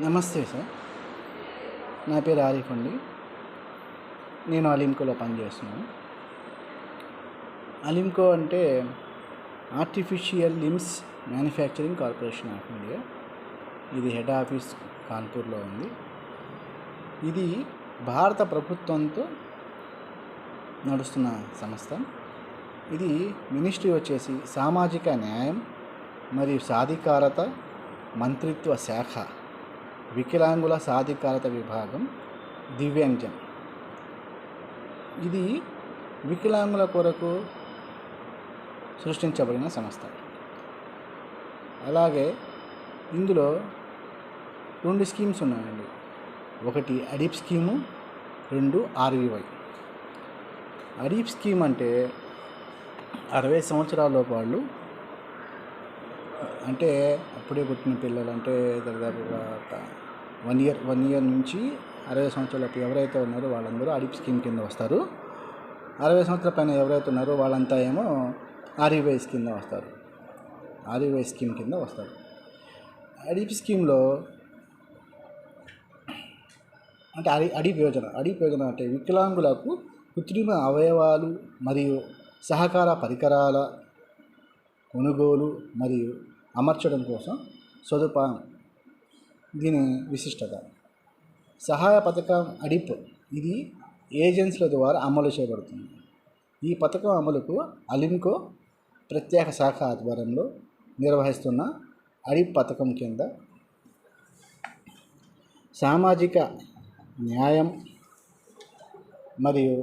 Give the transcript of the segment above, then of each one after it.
నమస్తే సార్. నా పేరు ఆరిఫ్ అండి నేను అలింకోలో పనిచేస్తున్నాను. అలింకో అంటే artificial limbs manufacturing corporation of India ఇది హెడ్ ఆఫీస్ కాన్పూర్లో ఉంది. ఇది భారత ప్రభుత్వంతో నడుస్తున్న సంస్థ. ఇది మినిస్ట్రీ వచ్చేసి సామాజిక న్యాయం మరియు సాధికారత మంత్రిత్వ శాఖ. వికలాంగుల సాధికారత విభాగం దివ్యాంగజన్ ఇది వికలాంగుల కొరకు సృష్టించబడిన సంస్థ. అలాగే ఇందులో రెండు స్కీమ్స్ ఉన్నాయండి. ఒకటి అడిప్ స్కీము రెండు ఆర్వీవై. అడీప్ స్కీమ్ అంటే అరవై సంవత్సరాల వాళ్ళు అంటే అప్పుడే పుట్టిన పిల్లలు అంటే దాదాపుగా వన్ ఇయర్ వన్ ఇయర్ నుంచి అరవై సంవత్సరాలకు ఎవరైతే ఉన్నారో వాళ్ళందరూ అడిప్ స్కీమ్ కింద వస్తారు. అరవై సంవత్సరాల పైన ఎవరైతే ఉన్నారో వాళ్ళంతా ఏమో ఆర్ఈవైస్ కింద వస్తారు. ఆర్ఈవై స్కీమ్ కింద వస్తారు. అడిప్ స్కీమ్లో అంటే అడి అడిప్ యోజన అడిప్ యోజన అంటే వికలాంగులకు కృత్రిమ అవయవాలు మరియు సహకార పరికరాల కొనుగోలు మరియు అమర్చడం కోసం సదుపాయం దీని విశిష్టత. సహాయ పథకం అడిప్ ఇది ఏజెన్సీల ద్వారా అమలు చేయబడుతుంది. ఈ పథకం అమలుకు అలింకో ప్రత్యేక శాఖ ఆధ్వర్యంలో నిర్వహిస్తున్న అడిప్ పథకం కింద సామాజిక న్యాయం మరియు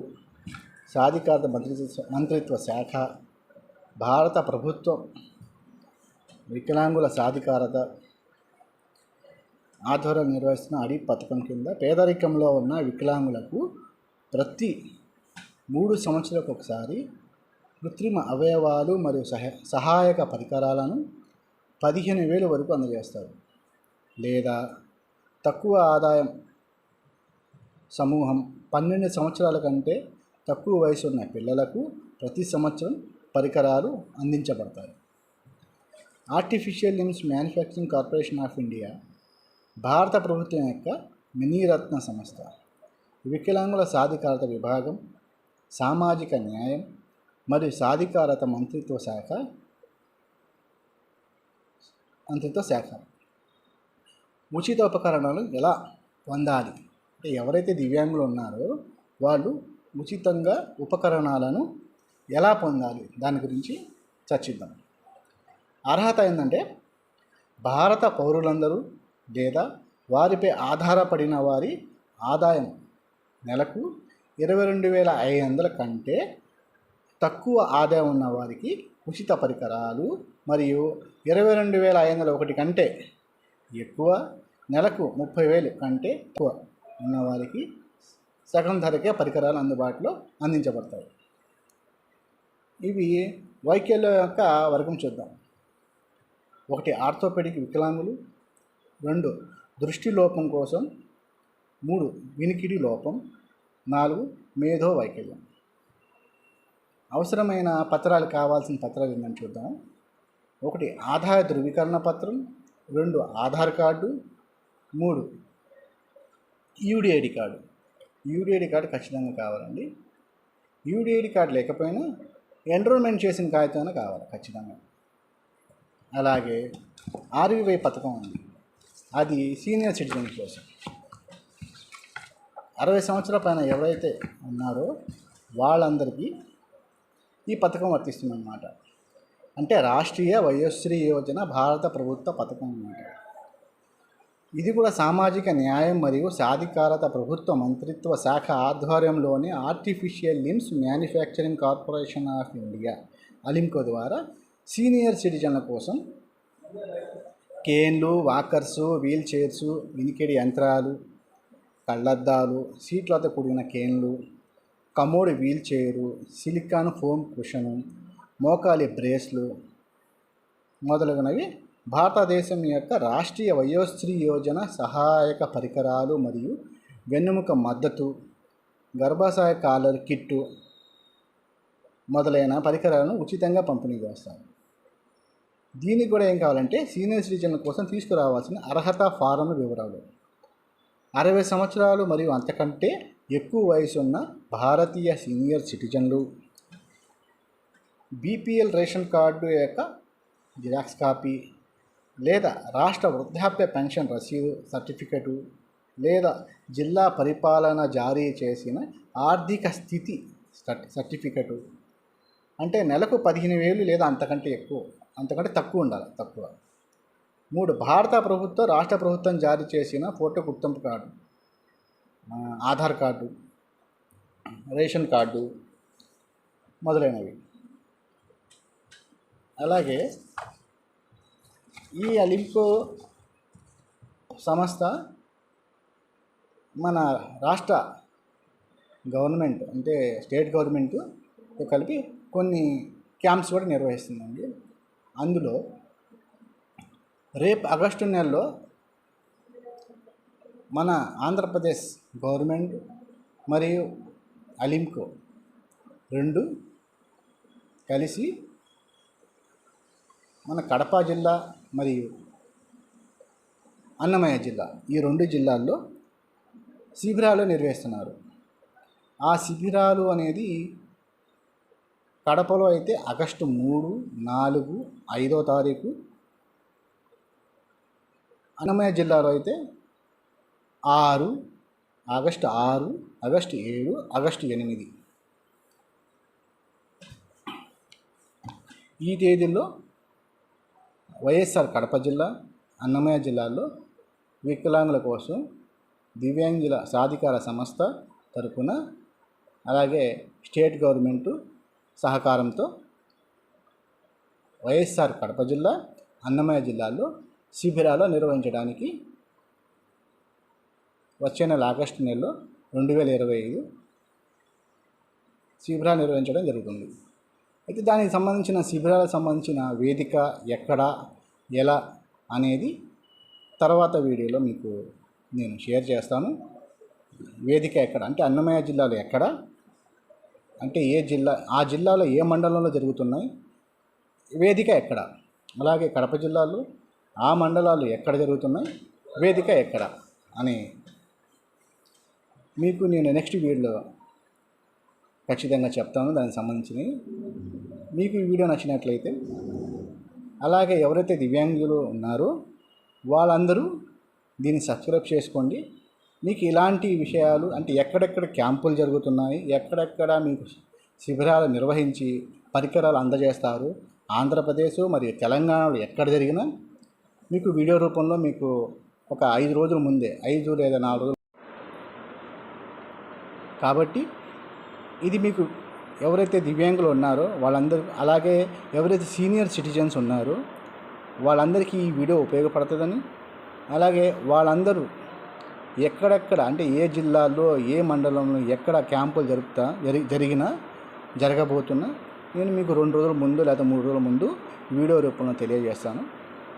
సాధికారత మంత్రిత్వ మంత్రిత్వ శాఖ భారత ప్రభుత్వం వికలాంగుల సాధికారత ఆధ్వర్యం నిర్వహిస్తున్న అడి పథకం కింద పేదరికంలో ఉన్న వికలాంగులకు ప్రతి మూడు సంవత్సరాలకు ఒకసారి కృత్రిమ అవయవాలు మరియు సహ సహాయక పరికరాలను పదిహేను వేల వరకు అందజేస్తారు. లేదా తక్కువ ఆదాయం సమూహం పన్నెండు సంవత్సరాల కంటే తక్కువ వయసు ఉన్న పిల్లలకు ప్రతి సంవత్సరం పరికరాలు అందించబడతాయి. Artificial limbs manufacturing corporation of India భారత ప్రభుత్వం యొక్క మినీరత్న సంస్థ. వికలాంగుల సాధికారత విభాగం సామాజిక న్యాయం మరియు సాధికారత మంత్రిత్వ శాఖ మంత్రిత్వ శాఖ. ఉచిత ఉపకరణాలు ఎలా పొందాలి? అంటే ఎవరైతే దివ్యాంగులు ఉన్నారో వాళ్ళు ఉచితంగా ఉపకరణాలను ఎలా పొందాలి? దాని గురించి చర్చిద్దాం. అర్హత ఏంటంటే భారత పౌరులందరూ లేదా వారిపై ఆధారపడిన వారి ఆదాయం నెలకు ఇరవై రెండు వేల ఐదు వందల కంటే తక్కువ ఆదాయం ఉన్న వారికి ఉచిత పరికరాలు మరియు ఇరవై రెండు వేల ఐదు వందల ఒకటి కంటే ఎక్కువ నెలకు ముప్పై వేలు కంటే ఎక్కువ ఉన్నవారికి సగం ధరకే పరికరాలు అందుబాటులో అందించబడతాయి. ఇవి వైకల్యం యొక్క వర్గం చూద్దాం. ఒకటి ఆర్థోపెడిక్ వికలాంగులు రెండు దృష్టి లోపం కోసం మూడు వినికిడి లోపం నాలుగు మేధో వైకల్యం. అవసరమైన పత్రాలు కావాల్సిన పత్రాలు ఏంటని చూద్దాం. ఒకటి ఆదాయ ధృవీకరణ పత్రం రెండు ఆధార్ కార్డు మూడు యూడిఐడి కార్డు. యూడిఐడి కార్డు ఖచ్చితంగా కావాలండి. యూడిఐడి కార్డు లేకపోయినా ఎన్రోల్మెంట్ చేసిన కాగితం కావాలి ఖచ్చితంగా. అలాగే ఆర్వీవై పథకం ఉంది. అది సీనియర్ సిటిజన్ కోసం. అరవై సంవత్సరాల పైన ఎవరైతే ఉన్నారో వాళ్ళందరికీ ఈ పథకం వర్తిస్తుందన్నమాట. అంటే రాష్ట్రీయ వయోశ్రీ యోజన భారత ప్రభుత్వ పథకం అన్నమాట. ఇది కూడా సామాజిక న్యాయం మరియు సాధికారత ప్రభుత్వ మంత్రిత్వ శాఖ ఆధ్వర్యంలోని artificial limbs manufacturing corporation of India Alimco ద్వారా సీనియర్ సిటిజన్ల కోసం కేన్లు వాకర్సు వీల్ చైర్సు వినికిడి యంత్రాలు కళ్ళద్దాలు సీట్లతో కూడిన కేన్లు కమోడి wheel chair silicone foam cushion మోకాలి బ్రేస్లు మొదలగునవి భారతదేశం యొక్క రాష్ట్రీయ వయోశ్రీ యోజన సహాయక పరికరాలు మరియు వెన్నెముక మద్దతు గర్భాశయ కాలర్ కిట్టు మొదలైన పరికరాలను ఉచితంగా పంపిణీ చేస్తారు. దీనికి కూడా ఏం కావాలంటే సీనియర్ సిటిజన్ల కోసం తీసుకురావాల్సిన అర్హత ఫారం వివరాలు. అరవై సంవత్సరాలు మరియు అంతకంటే ఎక్కువ వయసు ఉన్న భారతీయ సీనియర్ సిటిజన్లు. బీపీఎల్ రేషన్ కార్డు యొక్క జిరాక్స్ కాపీ లేదా రాష్ట్ర వృద్ధాప్య పెన్షన్ రసీదు సర్టిఫికెటు లేదా జిల్లా పరిపాలన జారీ చేసిన ఆర్థిక స్థితి సర్టిఫికెటు. అంటే నెలకు పదిహేను వేలు లేదా అంతకంటే ఎక్కువ. అంతకంటే తక్కువ ఉండాలి తక్కువ. మూడు భారత ప్రభుత్వం రాష్ట్ర ప్రభుత్వం జారీ చేసిన ఫోటో గుర్తింపు card Aadhaar card ration card మొదలైనవి. అలాగే ఈ అలింకో సంస్థ మన రాష్ట్ర గవర్నమెంట్ అంటే స్టేట్ గవర్నమెంట్తో కలిపి కొన్ని క్యాంప్స్ కూడా నిర్వహిస్తుందండి. అందులో రేపు ఆగస్టు నెలలో మన ఆంధ్రప్రదేశ్ గవర్నమెంట్ మరియు అలింకో రెండు కలిసి మన కడప జిల్లా మరియు అన్నమయ్య జిల్లా ఈ రెండు జిల్లాల్లో శిబిరాలు నిర్వహిస్తున్నారు. ఆ శిబిరాలు అనేది కడపలో అయితే ఆగస్టు మూడు నాలుగు ఐదో తారీఖు. అన్నమయ్య జిల్లాలో అయితే ఆరు ఆగస్టు ఆరు ఆగస్టు ఏడు ఆగస్టు ఎనిమిది. ఈ తేదీల్లో వైఎస్ఆర్ కడప జిల్లా అన్నమయ్య జిల్లాల్లో వికలాంగుల కోసం దివ్యాంగుల సాధికార సంస్థ తరపున అలాగే స్టేట్ గవర్నమెంటు సహకారంతో వైఎస్ఆర్ కడప జిల్లా అన్నమయ్య జిల్లాలో శిబిరాలు నిర్వహించడానికి వచ్చే నెల ఆగస్టు నెలలో రెండు వేల ఇరవై ఐదు శిబిరాలు నిర్వహించడం జరుగుతుంది. అయితే దానికి సంబంధించిన శిబిరాలకు సంబంధించిన వేదిక ఎక్కడ ఎలా అనేది తర్వాత వీడియోలో మీకు నేను షేర్ చేస్తాను. వేదిక ఎక్కడ? అంటే అన్నమయ్య జిల్లాలో ఎక్కడ? అంటే ఏ జిల్లా ఆ జిల్లాలో ఏ మండలంలో జరుగుతున్నాయి? వేదిక ఎక్కడ? అలాగే కడప జిల్లాలో ఆ మండలాలు ఎక్కడ జరుగుతున్నాయి? వేదిక ఎక్కడ? అని మీకు నేను నెక్స్ట్ వీడియోలో ఖచ్చితంగా చెప్తాను దానికి సంబంధించినవి. మీకు ఈ వీడియో నచ్చినట్లయితే అలాగే ఎవరైతే దివ్యాంగులు ఉన్నారో వాళ్ళందరూ దీన్ని సబ్స్క్రైబ్ చేసుకోండి. మీకు ఇలాంటి విషయాలు అంటే ఎక్కడెక్కడ క్యాంపులు జరుగుతున్నాయి ఎక్కడెక్కడ మీకు శిబిరాలు నిర్వహించి పరికరాలు అందజేస్తారు ఆంధ్రప్రదేశ్ మరియు తెలంగాణలో ఎక్కడ జరిగినా మీకు వీడియో రూపంలో మీకు ఒక ఐదు రోజుల ముందే ఐదు లేదా నాలుగు రోజులు కాబట్టి ఇది మీకు ఎవరైతే దివ్యాంగులు ఉన్నారో వాళ్ళందరూ అలాగే ఎవరైతే సీనియర్ సిటిజన్స్ ఉన్నారో వాళ్ళందరికీ ఈ వీడియో ఉపయోగపడుతుందని అలాగే వాళ్ళందరూ ఎక్కడెక్కడ అంటే ఏ జిల్లాలో ఏ మండలంలో ఎక్కడ క్యాంపులు జరుపుతా జరి జరిగినా జరగబోతున్నా నేను మీకు రెండు రోజుల ముందు లేదా మూడు రోజుల ముందు వీడియో రూపంలో తెలియజేస్తాను.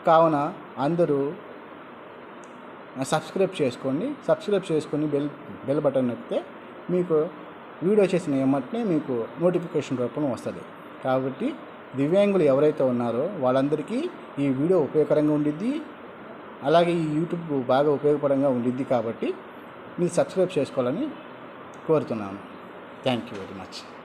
కావున అందరూ సబ్స్క్రైబ్ చేసుకోండి. సబ్స్క్రైబ్ చేసుకొని బెల్ బెల్ బటన్ నొక్కితే మీకు వీడియో చేసిన ఏమంటే మీకు నోటిఫికేషన్ రూపంలో వస్తుంది. కాబట్టి దివ్యాంగులు ఎవరైతే ఉన్నారో వాళ్ళందరికీ ఈ వీడియో ఉపయోగకరంగా ఉండిద్ది. అలాగే ఈ యూట్యూబ్ బాగా ఉపయోగపడంగా ఉండిద్ది కాబట్టి మీరు సబ్స్క్రైబ్ చేసుకోవాలని కోరుతున్నాను. Thank you very much.